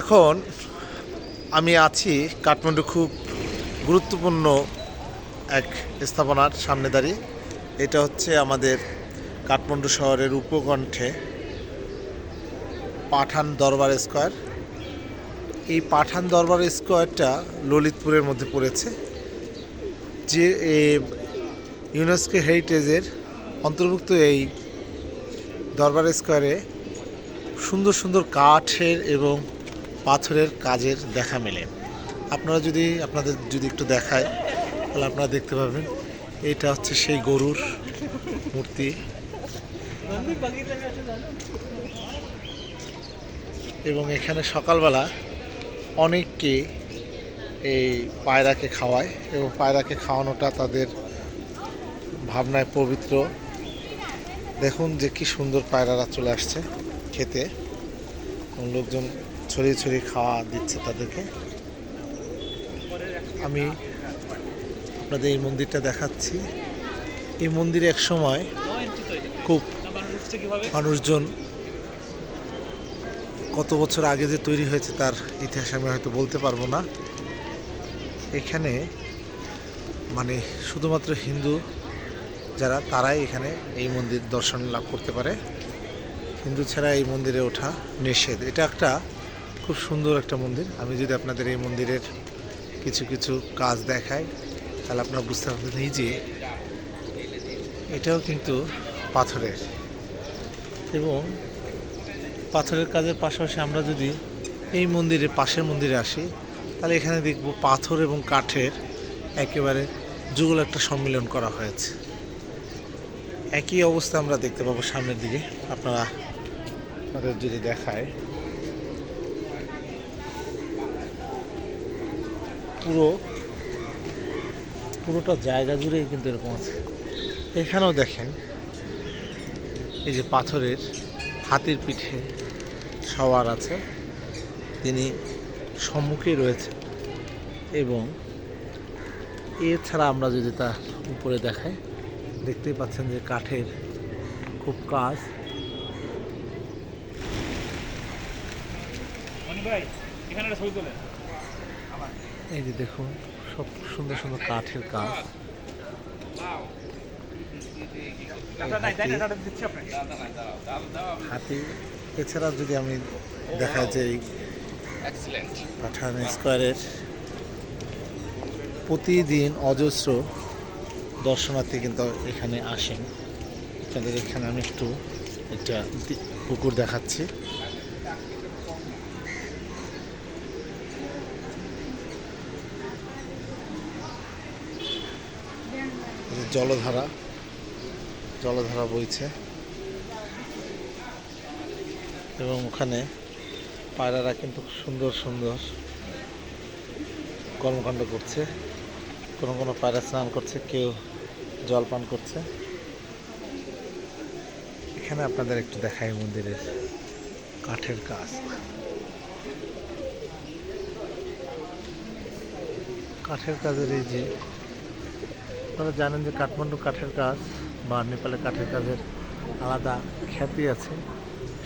এখন আমি আছি কাঠমান্ডু খুব গুরুত্বপূর্ণ এক স্থাপনার সামনে দাঁড়িয়ে। এটা হচ্ছে আমাদের কাঠমান্ডু শহরের উপকণ্ঠে পাঠান দরবার স্কোয়ার। এই পাঠান দরবার স্কোয়ারটা ললিতপুরের মধ্যে পড়েছে, যে ইউনেস্কো হেরিটেজের অন্তর্ভুক্ত এই দরবার স্কোয়ারে সুন্দর সুন্দর কাঠের এবং পাথরের কাজের দেখা মেলে। আপনারা যদি, আপনাদের যদি একটু দেখায়, তাহলে আপনারা দেখতে পাবেন এটা হচ্ছে সেই গরুর মূর্তি। এবং এখানে সকালবেলা অনেককে এই পায়রাকে খাওয়ায় এবং পায়রাকে খাওয়ানোটা তাদের ভাবনায় পবিত্র। দেখুন যে কি সুন্দর পায়রারা চলে আসছে খেতে। এবং লোকজন ছড়িয়ে ছড়িয়ে খাওয়া দিচ্ছে তাদেরকে। আমি আপনাদের এই মন্দিরটা দেখাচ্ছি। এই মন্দিরে এক সময় খুব মানুষজন কত বছর আগে যে তৈরি হয়েছে তার ইতিহাস আমি হয়তো বলতে পারব না। এখানে মানে শুধুমাত্র হিন্দু যারা, তারাই এখানে এই মন্দির দর্শন লাভ করতে পারে। হিন্দু ছাড়া এই মন্দিরে ওঠা নিষেধ। এটা একটা খুব সুন্দর একটা মন্দির। আমি যদি আপনাদের এই মন্দিরের কিছু কিছু কাজ দেখাই, তাহলে আপনারা বুঝতে পারবেন এই যে এটাও কিন্তু পাথরের। এবং পাথরের কাজের পাশাপাশি আমরা যদি এই মন্দিরে পাশের মন্দিরে আসি, তাহলে এখানে দেখব পাথর এবং কাঠের একেবারে যুগল একটা সম্মিলন করা হয়েছে। একই অবস্থা আমরা দেখতে পাবো সামনের দিকে। আপনারা আপনাদের যদি দেখায় পুরো, পুরোটা জায়গা জুড়েই কিন্তু এরকম আছে। এখানেও দেখেন, এই যে পাথরের হাতির পিঠে সওয়ার আছে, তিনি সম্মুখে রয়েছে এবং এছাড়া আমরা যদি তার উপরে দেখাই, দেখতেই পাচ্ছেন যে কাঠের খুব কাজ। ভাই, এখানে ছবি তোলে এই যে দেখুন সব সুন্দর সুন্দর কাঠের কাজ। হাতি এছাড়া যদি আমি দেখা যে এই পাঠান স্কোয়ারের প্রতিদিন অজস্র দর্শনার্থী কিন্তু এখানে আসেন। আপনাদের এখানে আমি একটু একটা পুকুর দেখাচ্ছি। জলধারা জলধারা বইছে। এবং ওখানে পায়রারা কিন্তু সুন্দর সুন্দর কর্মকাণ্ড করছে। কোনো কোনো পায়রা স্নান করছে, কেউ জল পান করছে। এখানে আপনাদের একটু দেখাই মন্দিরের কাঠের কাজ। কাঠের কাজের এই যে আপনারা জানেন যে কাঠমান্ডু কাঠের কাজ বা নেপালে কাঠের কাজের আলাদা খ্যাতি আছে।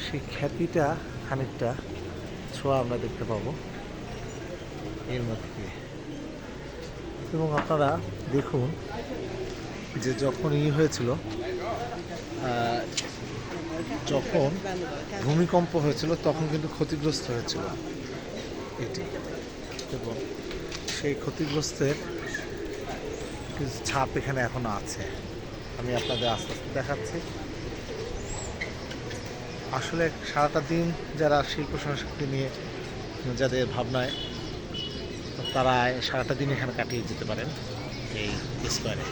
সেই খ্যাতিটা খানিকটা ছোঁয়া আমরা দেখতে পাবো এর মধ্যে এবং আপনারা দেখুন যে যখন ই হয়েছিল যখন ভূমিকম্প হয়েছিল, তখন কিন্তু ক্ষতিগ্রস্ত হয়েছিল এটি। এবং সেই ক্ষতিগ্রস্তের কিছু ছাপ এখানে এখনও আছে। আমি আপনাদের আস্তে আস্তে দেখাচ্ছি। আসলে সারাটা দিন যারা শিল্প সংস্কৃতি নিয়ে যাদের ভাবনায়, তারা সারাটা দিন এখানে কাটিয়ে যেতে পারেন এই স্কোয়ারে